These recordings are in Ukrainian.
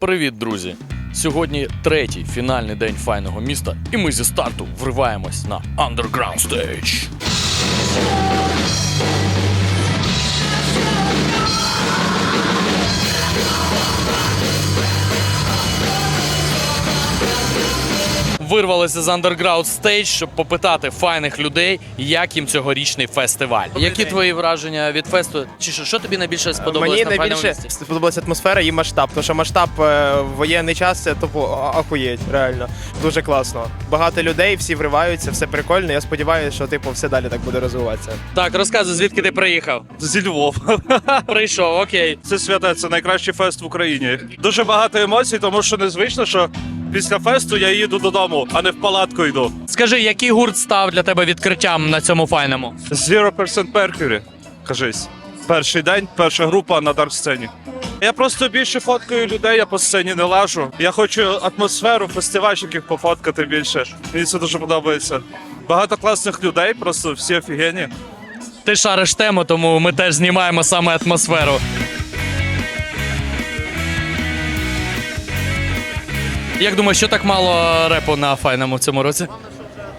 Привіт, друзі! Сьогодні третій фінальний день файного міста, і ми зі старту вриваємось на Underground Stage. Вирвалися з Underground Stage, щоб попитати файних людей, як їм цьогорічний фестиваль. Які твої враження від фесту? Чи що, що тобі найбільше сподобалось Мені на файному найбільше сподобалася атмосфера і масштаб, тому що масштаб е, в воєнний час це тупо а- ахуєть, реально. Дуже класно. Багато людей, всі вриваються, все прикольно. Я сподіваюся, що типу все далі так буде розвиватися. Так, розказуй, звідки ти приїхав? Зі Львова. Прийшов, окей. Це святе, це найкращий фест в Україні. Дуже багато емоцій, тому що незвично, що після фесту я їду додому, а не в палатку йду. Скажи, який гурт став для тебе відкриттям на цьому файному? Zero Percent Mercury, кажись. Перший день, перша група на дарк сцені. Я просто більше фоткаю людей, я по сцені не лажу. Я хочу атмосферу фестивальщиків пофоткати більше. Мені це дуже подобається. Багато класних людей, просто всі офігенні. Ти шариш тему, тому ми теж знімаємо саме атмосферу. Як думаєш, що так мало репу на файному в цьому році?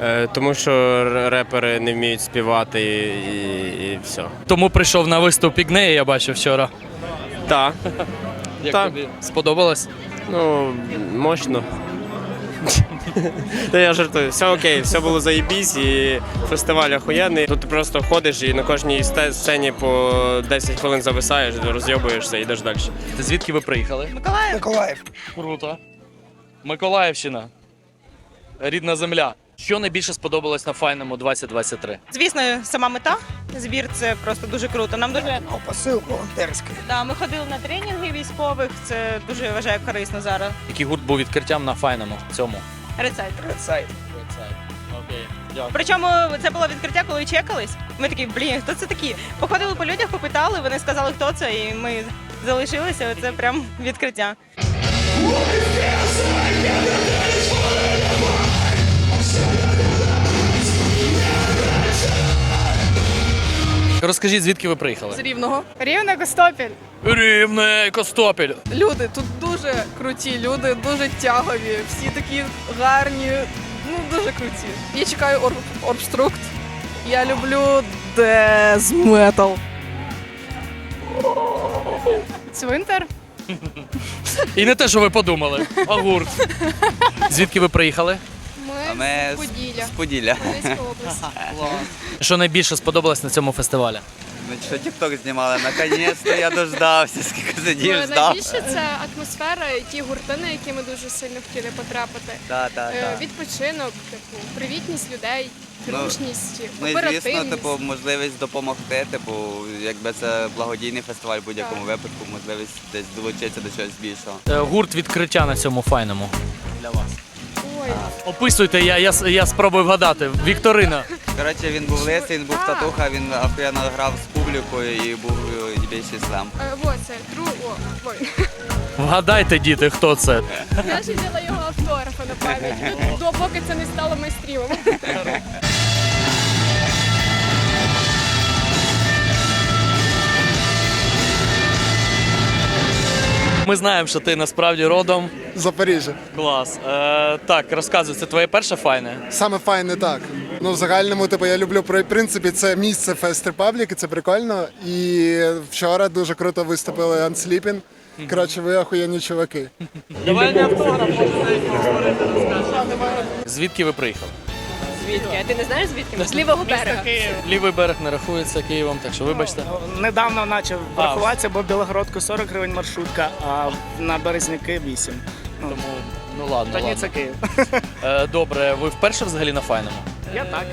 Е, Тому що репери не вміють співати і, і, і все. Тому прийшов на виступ Ігнея, я бачив вчора. Так, Як Так. тобі сподобалось? ну мощно. Та я жартую, все окей, все було заєбісь і фестиваль охуєнний. Тут ти просто ходиш і на кожній сте- сцені по 10 хвилин зависаєш, розйобуєшся і йдеш далі. Ти звідки ви приїхали? Миколаїв. Миколаїв. Круто. Миколаївщина. Рідна земля. Що найбільше сподобалось на файному 2023? Звісно, сама мета збір це просто дуже круто. Нам дуже О, посил волонтерський. да, ми ходили на тренінги військових. Це дуже вважаю корисно зараз. Який гурт був відкриттям на файному цьому? Рецайт. Окей, дякую. Причому це було відкриття, коли чекались. Ми такі, блін, хто це такі? Походили по людях, попитали, вони сказали, хто це, і ми залишилися. Це прям відкриття. Розкажіть, звідки ви приїхали? з Рівного. Рівне Костопіль. Рівне, Костопіль. Люди тут дуже круті, люди дуже тягові, всі такі гарні, ну дуже круті. Я чекаю Орб, Орбструкт. Я люблю дез метал. Цвинтар. І не те, що ви подумали, а гурт. Звідки ви приїхали? Ми, Ми з Поділля. з Поділля. Одеська область. Що найбільше сподобалось на цьому фестивалі? Ми що тік-ток знімали. Наконець-то я дождався, скільки сидів, Ну, ждав. найбільше це атмосфера і ті гурти, на які ми дуже сильно хотіли потрапити. Да, да, Е, да. Відпочинок, типу, привітність людей, Ну, дружність, Ну і звісно, оперативність. типу, можливість допомогти. Типу, якби це благодійний фестиваль в будь-якому випадку, можливість десь долучитися до чогось більшого. Е, Гурт відкриття на цьому файному. Для вас. Ой, Описуйте, я, я, я спробую вгадати. Вікторина. Коротше, він був лисий, він був А. татуха, він охуєнно грав з публікою і був е, більший слем. е, во, це тру, о, ой. Вгадайте, діти, хто це. Я ж взяла його автографи на пам'ять, ну, допоки це не стало майстрімом. Ми знаємо, що ти насправді родом. Запоріжжя. Клас. Е, так, розказуй, це твоє перше файне? Саме файне так. Ну, в загальному, типу, я люблю в принципі це місце Фест Republic, і це прикольно. І вчора дуже круто виступили Unsleeping. Коротше, ви охуєнні чуваки. Давай не автограф, Звідки ви приїхали? Звідки? А ти не знаєш звідки? З лівого берега. Лівий берег не рахується Києвом, так що вибачте. Недавно почав рахуватися, бо в Білогородку 40 гривень маршрутка, а на Березники 8. Ну, Тому, ну ладно, Та ні, ладно. це Київ. Е, добре, ви вперше взагалі на файному? Я так.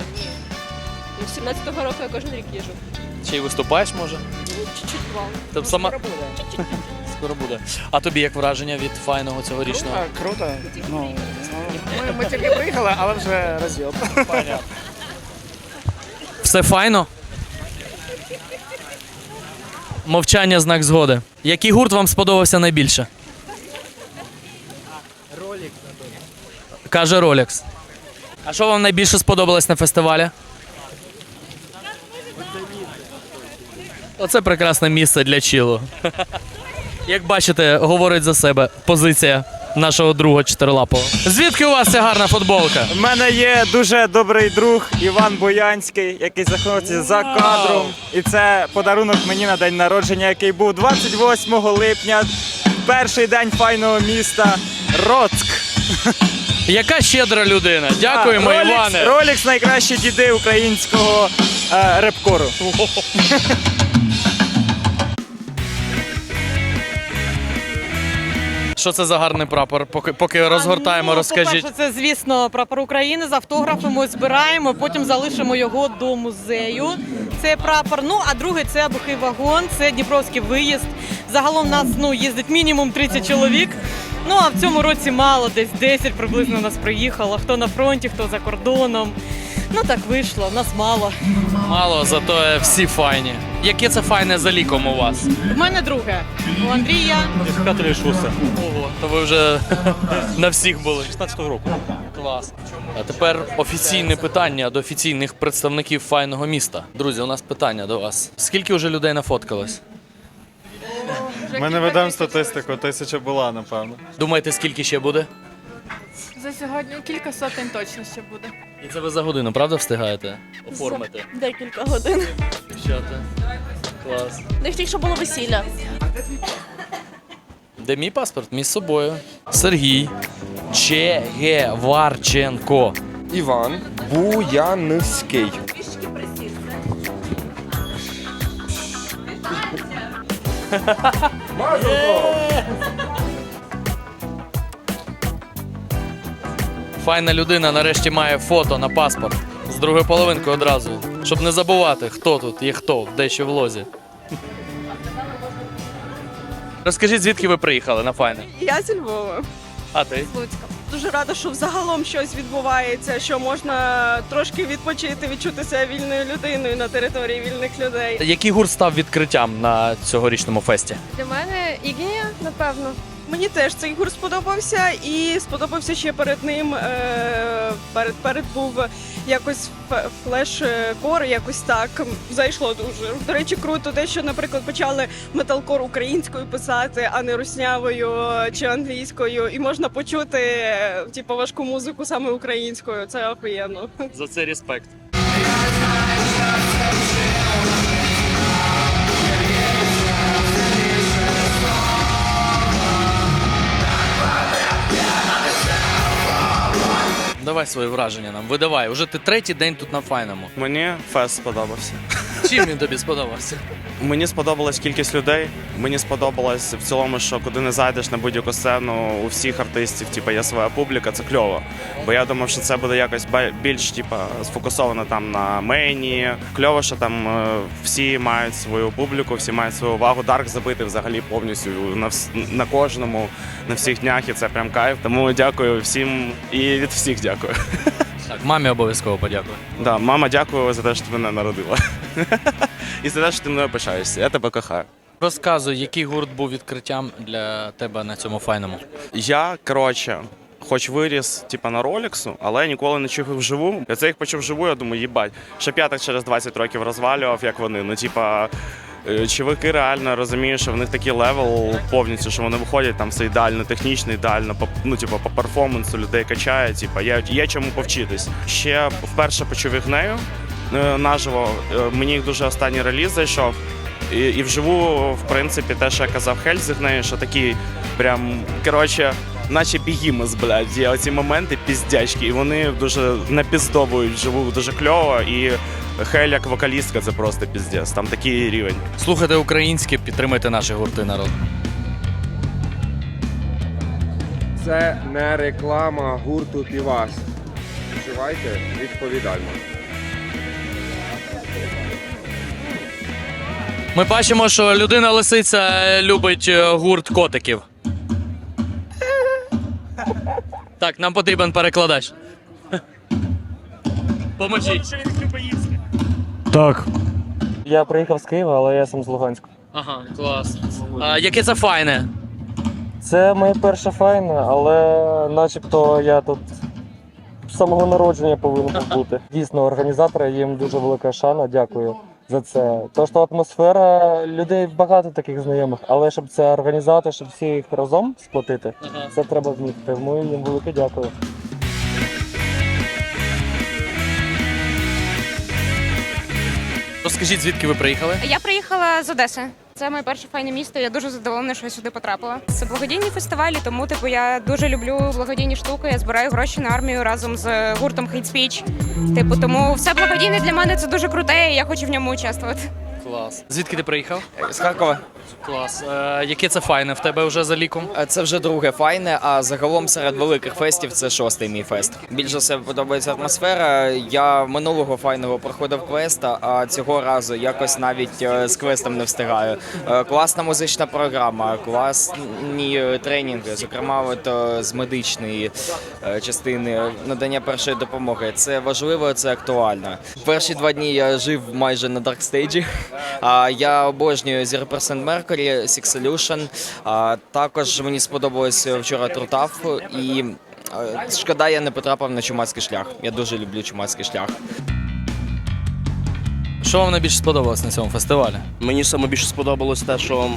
З 17-го року я кожен рік їжу. Чи й виступаєш, може? Чуть-чуть вал. Тобто сама скоро буде. А тобі як враження від файного цьогорічного? Круто, круто. Ну, ну, ми, ми тільки приїхали, але вже розйоб. Все файно? Мовчання знак згоди. Який гурт вам сподобався найбільше? Ролікс. Каже Rolex. А що вам найбільше сподобалось на фестивалі? Оце прекрасне місце для чилу. Як бачите, говорить за себе позиція нашого друга чотирилапого. Звідки у вас ця гарна футболка? У мене є дуже добрий друг Іван Боянський, який знаходиться за кадром. І це подарунок мені на день народження, який був 28 липня, перший день файного міста Роцк. Яка щедра людина. Дякуємо, Ролікс, Іване. Ролікс найкращі діди українського е, репкору. Що це за гарний прапор? Поки, поки розгортаємо, ну, розкажіть. По-перше, це, звісно, прапор України з автографами збираємо, потім залишимо його до музею. Це прапор. Ну, а другий це бухий вагон, це Дніпровський виїзд. Загалом нас ну, їздить мінімум 30 чоловік. Ну, а в цьому році мало, десь 10 приблизно нас приїхало. Хто на фронті, хто за кордоном. Ну так вийшло, нас мало. Мало, зато всі файні. Яке це файне за ліком у вас? В мене друге. У Андрія Ого, то ви вже на всіх були. 16-го року. Клас. А тепер офіційне питання до офіційних представників файного міста. Друзі, у нас питання до вас. Скільки вже людей нафоткалось? Ми не ведемо статистику, тисяча була, напевно. Думаєте, скільки ще буде? За сьогодні кілька сотень точно ще буде. І це ви за годину, правда, встигаєте оформити? Декілька годин. Дівчата. Клас. Не тільки що було весілля. Де мій паспорт? Мій з собою. Сергій Чегеварченко. Іван Буянський. Файна людина нарешті має фото на паспорт з другої половинки одразу, щоб не забувати, хто тут є хто в дещо в лозі. Розкажіть, звідки ви приїхали на файне? Я зі Львова. А ти? Дуже рада, що взагалом щось відбувається, що можна трошки відпочити, відчути себе вільною людиною на території вільних людей. Який гурт став відкриттям на цьогорічному фесті? Для мене Ігнія, напевно. Мені теж цей гурт сподобався, і сподобався ще перед ним. Е, перед перед був якось флеш-кор, якось так зайшло дуже. До речі, круто те, що, наприклад, почали металкор українською писати, а не руснявою чи англійською, і можна почути е, типу, важку музику саме українською. Це охуєнно. За це респект. Давай свої враження нам, видавай. Уже ти третій день тут на файному. Мені фест сподобався. Чим він тобі сподобався? Мені сподобалась кількість людей. Мені сподобалось в цілому, що куди не зайдеш на будь-яку сцену, у всіх артистів, типу, є своя публіка, це кльово. Бо я думав, що це буде якось більш типу, сфокусовано там на мейні. Кльово, що там е, всі мають свою публіку, всі мають свою увагу. Дарк забитий взагалі повністю на, на кожному, на всіх днях, і це прям кайф. Тому дякую всім і від всіх дякую. Так, мамі обов'язково подякую. Да, мама, дякую за те, що ти мене народила. І за те, що ти мною пишаєшся. Я тебе кохаю. Розказуй, який гурт був відкриттям для тебе на цьому файному. Я, коротше, хоч виріс, типа, на Роліксу, але я ніколи не чув їх вживу. Я це їх почув вживу, я думаю, їбать. Я так через 20 років розвалював, як вони. Ну, типа. Е, Чуваки реально розуміють, що в них такий левел повністю, що вони виходять там все ідеально, технічно, ідеально, ну, типу, по перформансу людей качає. Типу, є, є чому повчитись. Ще вперше почув їх нею е, наживо. Е, Мені їх дуже останній реліз зайшов. І, і вживу, в принципі, те, що я казав Хель з нею, що такі прям коротше, наче бігімес, блядь, є оці моменти піздячки, і вони дуже напіздовують вживу дуже кльово. І Хель як вокалістка це просто піздець. Там такий рівень. Слухайте українське, підтримайте наші гурти народ. Це не реклама гурту Півас. Вживайте відповідально. Ми бачимо, що людина лисиця е, любить е, гурт котиків. Так, нам потрібен перекладач. Поможіть. Так. Я приїхав з Києва, але я сам з Луганська. Ага, клас. А, яке це файне? Це моє перше файне, але начебто я тут з самого народження повинен був бути. Дійсно, організатори їм дуже велика шана, дякую. за це. То, що атмосфера людей багато таких знайомих, але щоб це організувати, щоб всі їх разом сплотити, це треба вміти. Тому їм велике дякую. Розкажіть, звідки ви приїхали? Я приїхала з Одеси. Це моє перше файне місто. Я дуже задоволена, що я сюди потрапила. Це благодійні фестивалі, тому типу я дуже люблю благодійні штуки. Я збираю гроші на армію разом з гуртом Hate Speech. Типу, тому все благодійне для мене це дуже круте, і я хочу в ньому участвувати. Клас. Звідки ти приїхав? З Харкова. Клас. Е, яке це файне в тебе вже за ліком? Е, Це вже друге файне, а загалом серед великих фестів це шостий мій фест. Більше все подобається атмосфера. Я минулого файного проходив квест, а цього разу якось навіть е, з квестом не встигаю. Е, Класна музична програма, класні тренінги, зокрема, от з медичної частини надання першої допомоги. Це важливо, це актуально. Перші два дні я жив майже на даркстейджі. Я обожнюю Zero Percent Mercury, Six Solution. Також мені сподобалось вчора Трутаф і. Шкода, я не потрапив на чумацький шлях. Я дуже люблю чумацький шлях. Що вам найбільше сподобалось на цьому фестивалі? Мені саме більше сподобалось те, що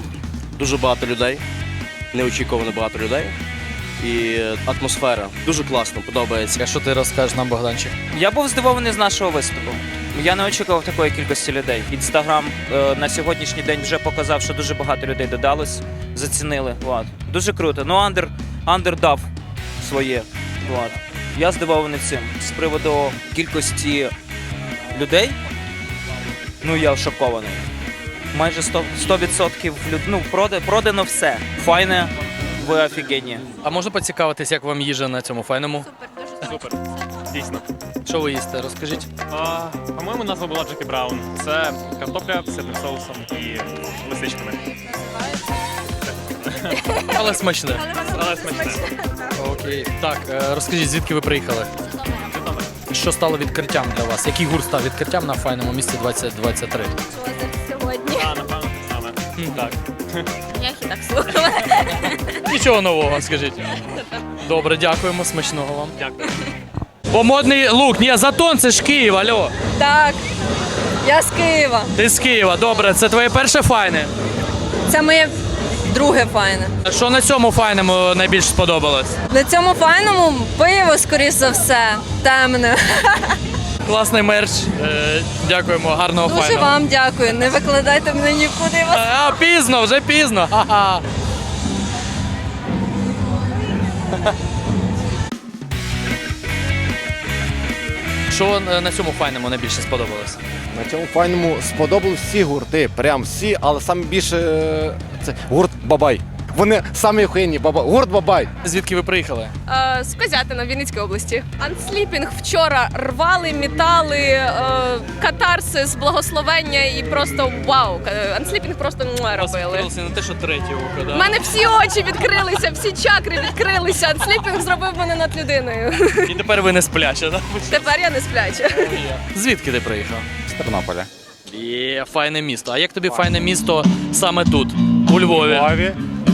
дуже багато людей, неочікувано багато людей. І атмосфера дуже класно, подобається. А що ти розкажеш нам, Богданчик? Я був здивований з нашого виступу. Я не очікував такої кількості людей. Інстаграм е, на сьогоднішній день вже показав, що дуже багато людей додалось, зацінили. От. Дуже круто. Ну, Андер, Андер дав своє. От. Я здивований цим. З приводу кількості людей. Ну, я шокований. Майже 100%, 100% люд... ну, продано все. Файне, ви офігенні. А можна поцікавитись, як вам їжа на цьому файному? Супер. Дійсно. Що ви їсте? Розкажіть. А, по-моєму, назва була Джекі Браун. Це картопля з сирним соусом і лисичками. Але смачне. Але смачне. Окей. Так, е, розкажіть, звідки ви приїхали? Що стало відкриттям для вас? Який гурт став відкриттям на файному місці 2023? Сьогодні. А, напевно, те саме. Так. Я і так слухала. Нічого нового, скажіть. Добре, дякуємо, смачного вам. Дякую. Помодний лук, ні, затон, це ж Київ, алло. Так, я з Києва. Ти з Києва, добре, це твоє перше файне. Це моє друге файне. Що на цьому файному найбільше сподобалось? На цьому файному пиво, скоріш за все, темне. Класний мерч. Е, дякуємо, гарного Дуже файного. вам дякую. Не викладайте мене нікуди. Вас А, пізно, вже пізно. Ха-ха. Що е, на цьому файному найбільше сподобалось? На цьому файному сподобались всі гурти, прям всі, але саме більше е, це гурт Бабай. Вони самі охуєнні, баба. Гурт Бабай. Звідки ви приїхали? Е, З Козятина, Вінницької області. Ансліпінг вчора рвали, мітали, е, катарсис, благословення і просто вау. Е, Ансліпінг просто муа робили. Відкрилося не те, що третє око, да? У мене всі очі відкрилися, всі чакри відкрилися. Ансліпінг зробив мене над людиною. І тепер ви не спляче, да? Тепер я не спляча. Звідки ти приїхав? З Тернополя. Є файне місто. А як тобі файне місто саме тут, у Львові? Львові.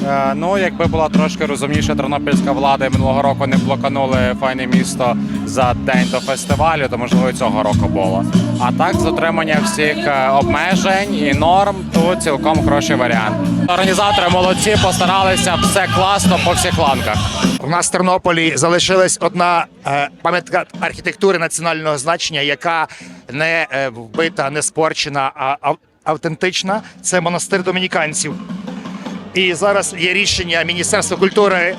Е, Ну, якби була трошки розумніша тернопільська влада минулого року не блоканули файне місто за день до фестивалю, то можливо цього року було. А так, з дотримання всіх е, обмежень і норм, то цілком хороший варіант. Організатори молодці, постаралися все класно по всіх ланках. У нас в Тернополі залишилась одна е, пам'ятка архітектури національного значення, яка не вбита, не спорчена, а автентична. Це монастир домініканців. І зараз є рішення Міністерства культури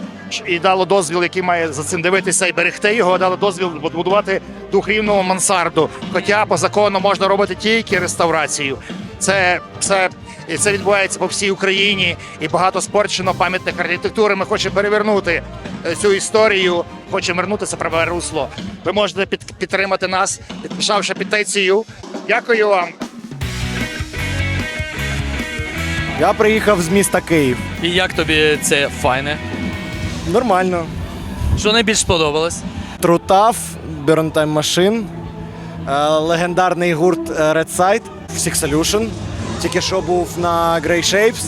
і дало дозвіл, який має за цим дивитися і берегти його. Дало дозвіл будувати двохрівну мансарду. Хоча по закону можна робити тільки реставрацію. Це, це, і це відбувається по всій Україні, і багато спорчено пам'ятних архітектури. Ми хочемо перевернути е, цю історію, хочемо вернути праве русло. Ви можете під, підтримати нас, підписавши петицію. Дякую вам. Я приїхав з міста Київ. І як тобі це файне? Нормально. Що найбільш сподобалось? Трутав, Time Machine, е, легендарний гурт е, Red Side, Six Solution. Тільки що був на Grey Shapes.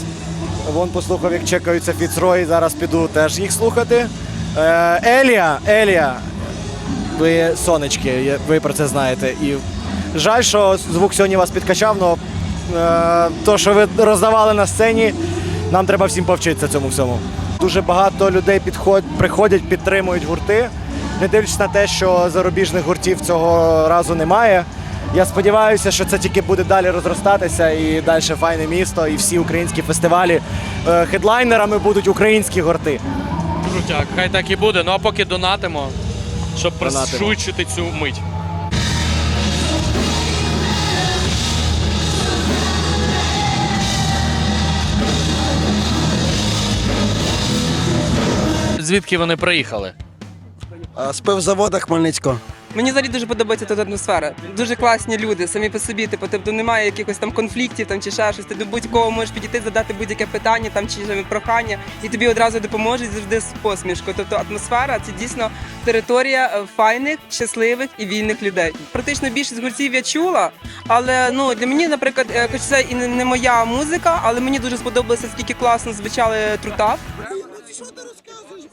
Вон послухав, як чекаються Фіцрой, зараз піду теж їх слухати. Е, Елія, Елія. Ви сонечки, ви про це знаєте. І Жаль, що звук сьогодні вас підкачав, але то, що ви роздавали на сцені, нам треба всім повчитися цьому всьому. Дуже багато людей підход, приходять, підтримують гурти, не дивлячись на те, що зарубіжних гуртів цього разу немає. Я сподіваюся, що це тільки буде далі розростатися і далі файне місто, і всі українські фестивалі. Е, Хедлайнерами будуть українські гурти. Крутяк, хай так і буде. Ну а поки донатимо, щоб пришвидшити цю мить. Звідки вони приїхали? З пивзавода Хмельницького. Мені взагалі дуже подобається тут атмосфера. Дуже класні люди, самі по собі. Типу, тобто немає якихось там конфліктів там чи ще щось. Ти до будь-кого можеш підійти, задати будь-яке питання там чи прохання, і тобі одразу допоможуть завжди з посмішкою. Тобто атмосфера це дійсно територія е, файних, щасливих і вільних людей. Практично більшість гуртів я чула, але ну для мені, наприклад, е, хоч це і не- моя музика, але мені дуже сподобалося, скільки класно звучали трутав.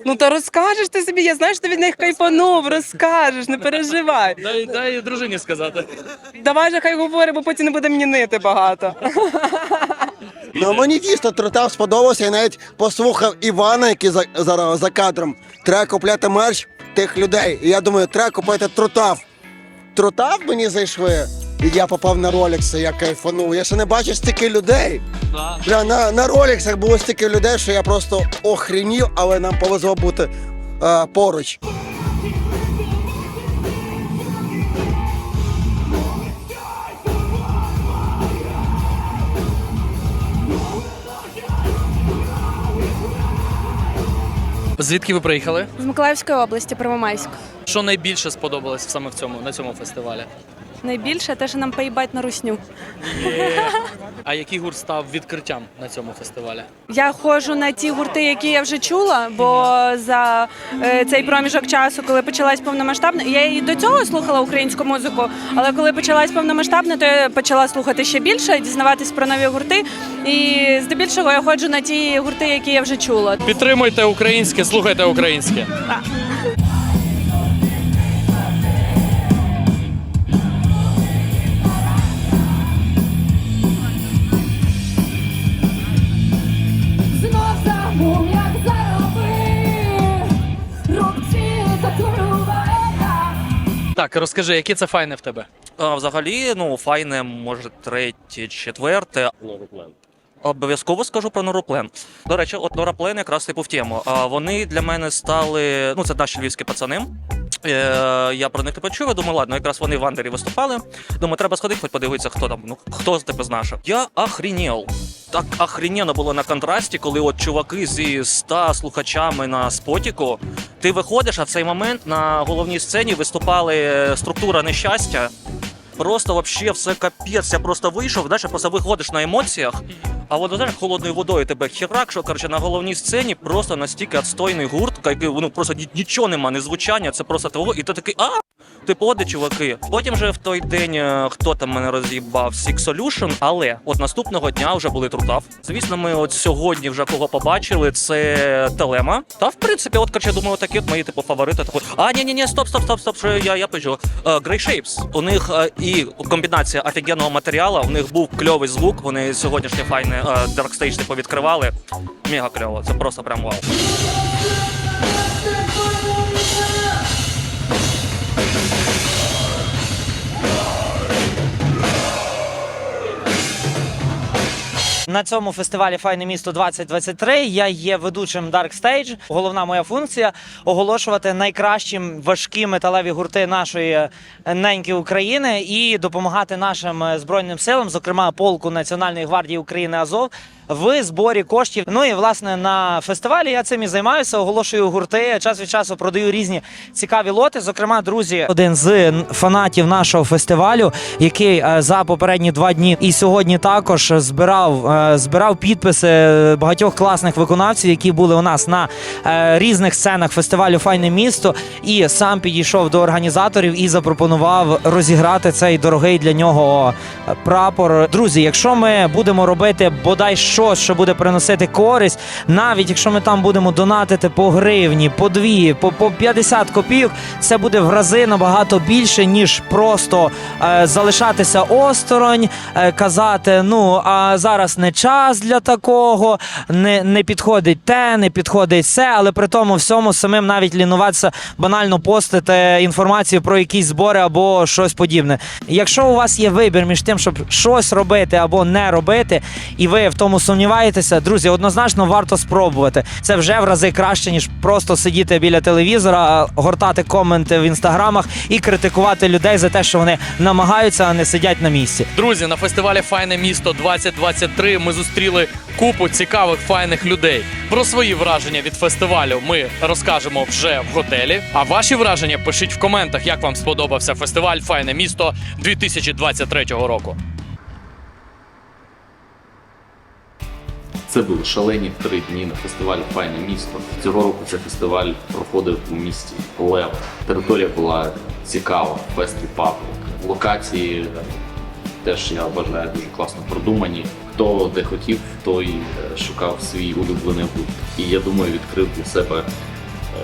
Ну та розкажеш ти собі, я знаю, що ти від них кайфанув, розкажеш, не переживай. Дай, дай дружині сказати. Давай же хай говорить, бо потім не буде мені нити багато. Ну мені дійсно тротав сподобався. Я навіть послухав Івана, який за, за, за кадром. Треба купляти мерч тих людей. І я думаю, треба купити тротав. Тротав мені зайшли. І я попав на ролікси, я кайфанув. Я ще не бачив стільки людей. Бля, на, на роліксах було стільки людей, що я просто охренів, але нам повезло бути е, поруч. Звідки ви приїхали? З Миколаївської області, Первомайськ. Що найбільше сподобалось саме в цьому на цьому фестивалі? Найбільше те, що нам поїбать на русню. А який гурт став відкриттям на цьому фестивалі? Я ходжу на ті гурти, які я вже чула, бо за е, цей проміжок часу, коли почалась повномасштабна, я і до цього слухала українську музику, але коли почалась повномасштабна, то я почала слухати ще більше, дізнаватись про нові гурти. І здебільшого я ходжу на ті гурти, які я вже чула. Підтримуйте українське, слухайте українське. Знов Так, розкажи, яке це файне в тебе? А, взагалі, ну, файне, може, третє, четверте. Обов'язково скажу про Нороплен. До речі, от Нороплен якраз типу в тему. А вони для мене стали. Ну, це наші львівські пацани. Е, я про них не почув, я думаю, ладно, якраз вони в Андері виступали. Думаю, треба сходити, хоч подивитися, хто там, ну хто з тебе з наших. Я охренел. Так охрененно було на контрасті, коли от чуваки зі 100 слухачами на спотіку. Ти виходиш, а в цей момент на головній сцені виступали е, структура нещастя. Просто вообще все капець. Я просто вийшов, знаєш, просто виходиш на емоціях, а воно знаєш, холодною водою тебе херак, що коротше на головній сцені просто настільки відстойний гурт, який ну просто нічого нема, не звучання, це просто того, і ти такий а. Ти поди, чуваки. Потім же в той день е, хто там мене роз'їбав Six Solution, але от наступного дня вже були трутав. Звісно, ми от сьогодні вже кого побачили, це Телема. Та в принципі, от коротше, думаю, такі от мої типу фаворити. Такої, а ні, ні, ні, стоп, стоп, стоп, стоп. Що я, я пишу. Е, Grey Shapes. У них е, і комбінація офігенного матеріалу. У них був кльовий звук. Вони сьогоднішнє файне е, Dark Stage типу. Мега кльово. Це просто прям вау. На цьому фестивалі Файне місто 2023 я є ведучим Dark Stage. Головна моя функція оголошувати найкращим важкі металеві гурти нашої неньки України і допомагати нашим збройним силам, зокрема полку Національної гвардії України Азов. В зборі коштів. Ну і власне на фестивалі я цим і займаюся. Оголошую гурти. Час від часу продаю різні цікаві лоти. Зокрема, друзі, один з фанатів нашого фестивалю, який е, за попередні два дні і сьогодні також збирав е, збирав підписи багатьох класних виконавців, які були у нас на е, різних сценах фестивалю Файне місто, і сам підійшов до організаторів і запропонував розіграти цей дорогий для нього е, прапор. Друзі, якщо ми будемо робити бодай щось, що буде приносити користь, навіть якщо ми там будемо донатити по гривні, по дві, по, по 50 копійок, це буде в рази набагато більше, ніж просто е, залишатися осторонь, е, казати: ну а зараз не час для такого, не, не підходить те, не підходить все, але при тому всьому самим навіть лінуватися банально постити інформацію про якісь збори або щось подібне. Якщо у вас є вибір між тим, щоб щось робити або не робити, і ви в тому сумніваєтеся, друзі, однозначно варто спробувати. Це вже в рази краще, ніж просто сидіти біля телевізора, гортати коменти в інстаграмах і критикувати людей за те, що вони намагаються, а не сидять на місці. Друзі, на фестивалі Файне місто 2023 ми зустріли купу цікавих файних людей. Про свої враження від фестивалю ми розкажемо вже в готелі. А ваші враження пишіть в коментах, як вам сподобався фестиваль Файне місто 2023 року. Це були шалені три дні на фестивалі Файне місто. Цього року цей фестиваль проходив у місті Лев. Територія була цікава, фест і паблік. Локації е, теж я вважаю дуже класно продумані. Хто де хотів, той е, шукав свій улюблений гурт. І я думаю, відкрив для себе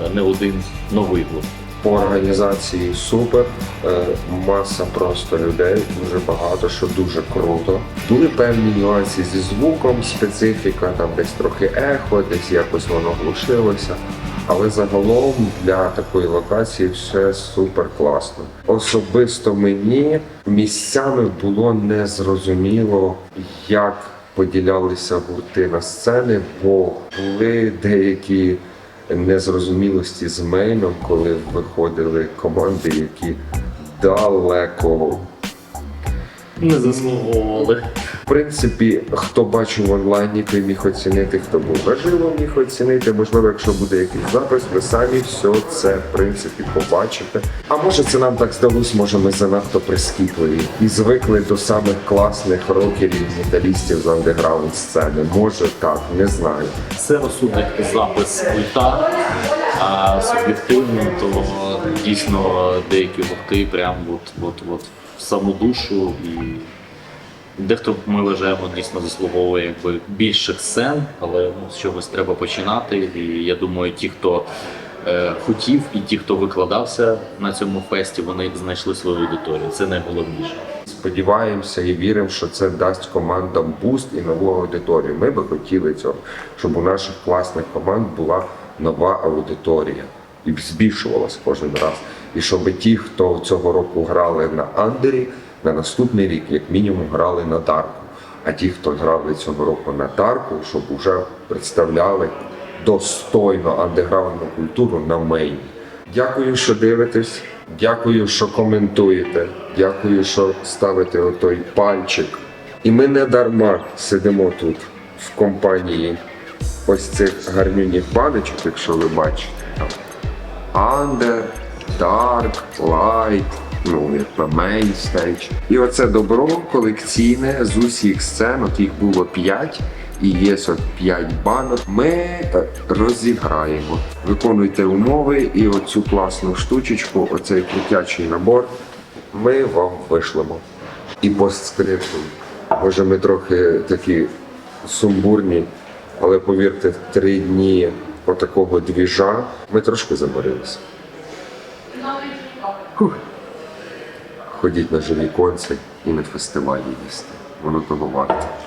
е, не один новий гурт. По організації супер, е, маса просто людей, дуже багато, що дуже круто. Були певні нюанси зі звуком, специфіка, там десь трохи ехо, десь якось воно глушилося. Але загалом для такої локації все супер класно. Особисто мені місцями було незрозуміло, як поділялися гурти на сцени, бо були деякі незрозумілості з мейном, коли виходили команди, які далеко. Не заслуговували. Принципі, хто бачив в онлайні, той міг оцінити, хто був наживо, міг оцінити. Можливо, якщо буде якийсь запис, ви самі все це в принципі побачите. А може це нам так здалось, може ми занадто прискіпливі і звикли до самих класних рокерів, металістів з андеграунд сцени. Може так, не знаю. Це розсудить запис ульта, а суб'єктивно, то дійсно деякі гурти прям от, от, от в саму душу і дехто ми вважаємо дійсно заслуговує якби більших сцен, але ну, з чогось треба починати. І я думаю, ті, хто е, хотів, і ті, хто викладався на цьому фесті, вони знайшли свою аудиторію. Це найголовніше. Сподіваємося і віримо, що це дасть командам буст і нову аудиторію. Ми би хотіли цього, щоб у наших класних команд була нова аудиторія і збільшувалась кожен раз. І щоб ті, хто цього року грали на Андері, на наступний рік, як мінімум, грали на Дарку. А ті, хто грали цього року на Дарку, щоб вже представляли достойно андеграундну культуру на мейні. Дякую, що дивитесь. Дякую, що коментуєте. Дякую, що ставите отой пальчик. І ми не дарма сидимо тут в компанії ось цих гарнюніх баночок, якщо ви бачите. Under, Dark, Light, ну, як на Main Stage. І оце добро колекційне з усіх сцен, от їх було 5, і є от 5 банок. Ми розіграємо. Виконуйте умови і оцю класну штучечку, оцей крутячий набор, ми вам вишлемо. І постскриптум. Може, ми трохи такі сумбурні, але повірте, три дні отакого двіжа ми трошки заморилися. Фух. Ходіть на живі конці і на фестивалі їсти. Воно того варте.